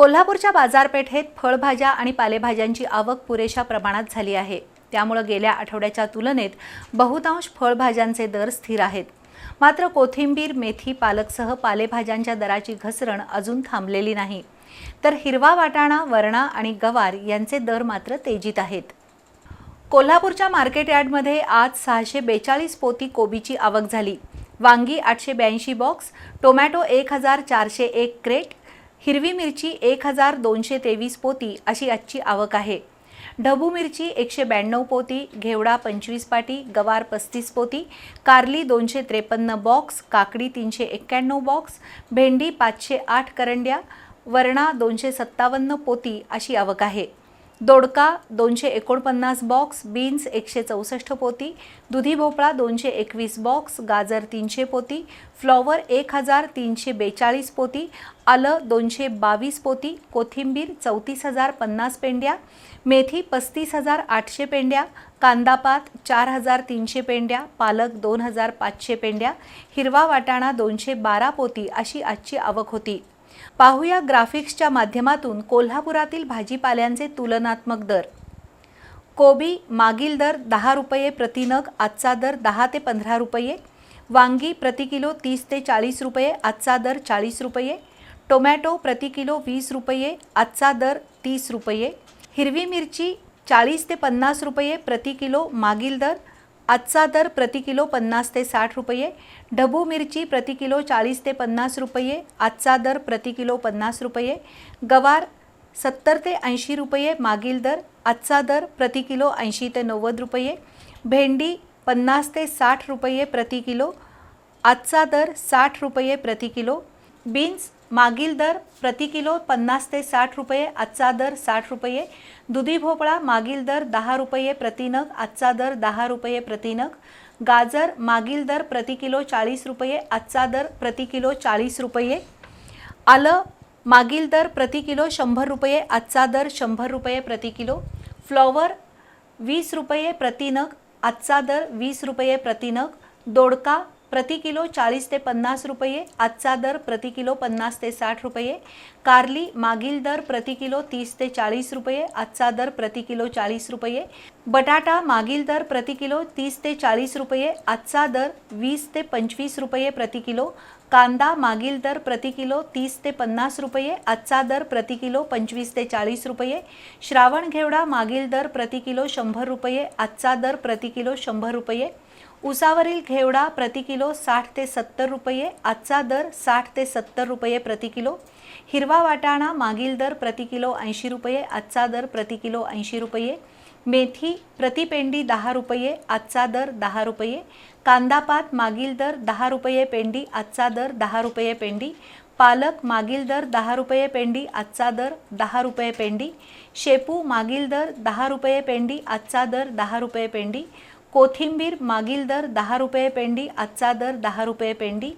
कोल्हापूरच्या बाजारपेठेत फळभाज्या आणि पालेभाज्यांची आवक पुरेशा प्रमाणात झाली आहे. त्यामुळं गेल्या आठवड्याच्या तुलनेत बहुतांश फळभाज्यांचे दर स्थिर आहेत. मात्र कोथिंबीर मेथी पालकसह पालेभाज्यांच्या दराची घसरण अजून थांबलेली नाही. तर हिरवा वाटाणा वरणा आणि गवार यांचे दर मात्र तेजीत आहेत. कोल्हापूरच्या मार्केट यार्डमध्ये आज सहाशे बेचाळीस पोती कोबीची आवक झाली. वांगी आठशे ब्याऐंशी बॉक्स टोमॅटो एक हजार चारशे एक क्रेट हिरवी मिरची एक हजार दोनशे तेवीस पोती अशी आजची आवक आहे. ढबू मिरची एकशे ब्याण्णव पोती घेवडा पंचवीस पाटी गवार पस्तीस पोती कारली दोनशे त्रेपन्न बॉक्स काकडी तीनशे एक्क्याण्णव बॉक्स भेंडी पाचशे आठ करंड्या वरणा दोनशे सत्तावन्न पोती अशी आवक आहे. दोडका दोनशे एकोणपन्नास बॉक्स बीन्स एकशे चौसष्ट पोती दुधी भोपळा दोनशे एकवीस बॉक्स गाजर तीनशे पोती फ्लॉवर एक हजार तीनशे बेचाळीस पोती आलं दोनशे बावीस पोती कोथिंबीर चौतीस हजार पन्नास पेंड्या मेथी पस्तीस हजार आठशे पेंड्या कांदापात चार हजार तीनशे पेंड्या पालक दोन हजार पाचशे पेंड्या हिरवा वाटाणा दोनशे बारा पोती अशी आजची आवक होती. पाहूया ग्राफिक्सच्या माध्यमातून कोल्हापुरातील भाजीपाल्यांचे तुलनात्मक दर. कोबी मागील दर दहा रुपये प्रतिनग आजचा दर दहा ते पंधरा रुपये वांगी प्रति किलो तीस ते चाळीस रुपये आजचा दर चाळीस रुपये टोमॅटो प्रति किलो वीस रुपये आजचा दर तीस रुपये हिरवी मिरची चाळीस ते पन्नास रुपये प्रति किलो मागील दर आजचा दर प्रति किलो पन्नास ते साठ रुपये ढबू मिरची प्रति किलो चाळीस ते पन्नास रुपये आजचा दर प्रति किलो पन्नास रुपये गवार सत्तर ते ऐंशी रुपये मागील दर आजचा दर प्रति किलो ऐंशी ते नव्वद रुपये भेंडी पन्नास ते साठ रुपये प्रति किलो आजचा दर साठ रुपये प्रति किलो बीन्स मागील दर प्रति किलो पन्नास ते साठ रुपये आजचा दर साठ रुपये. दुधी भोपळा मागील दर दहा रुपये प्रतिनग आजचा दर दहा रुपये प्रतिनग गाजर मागील दर प्रति किलो चाळीस रुपये आजचा दर प्रति किलो चाळीस रुपये. आलं मागील दर प्रति किलो शंभर रुपये आजचा दर शंभर रुपये प्रति किलो. फ्लॉवर वीस रुपये प्रतिनग आजचा दर वीस रुपये प्रतिनग दोडका प्रति किलो चाळीस ते पन्नास रुपये आजचा दर प्रति किलो पन्नास ते साठ रुपये कारली मागील दर प्रति किलो तीस ते चाळीस रुपये आजचा दर प्रति किलो चाळीस रुपये बटाटा मागील दर प्रति किलो तीस ते चाळीस रुपये आजचा दर वीस ते पंचवीस रुपये प्रति किलो कांदा मागील दर प्रति किलो तीस ते पन्नास रुपये आजचा दर प्रति किलो पंचवीस ते चाळीस रुपये श्रावण घेवडा मागील दर प्रति किलो शंभर रुपये आजचा दर प्रति किलो शंभर रुपये उसावरील घेवडा प्रति किलो साठ ते सत्तर रुपये आजचा दर साठ ते सत्तर रुपये प्रति किलो. हिरवा वाटाणा मागील दर प्रति किलो ऐंशी रुपये आजचा दर प्रति किलो ऐंशी रुपये. मेथी प्रतिपेंडी दहा रुपये आजचा दर दहा रुपये. कांदापात मागील दर दहा रुपये पेंडी आजचा दर दहा रुपये पेंडी. पालक मागील दर दहा रुपये पेंडी आजचा दर दहा रुपये पेंडी. शेपू मागील दर दहा रुपये पेंडी आजचा दर दहा रुपये पेंडी. कोथिंबीर मागील दर दहा रुपये पेंडी आजचा दर दहा रुपये पेंडी.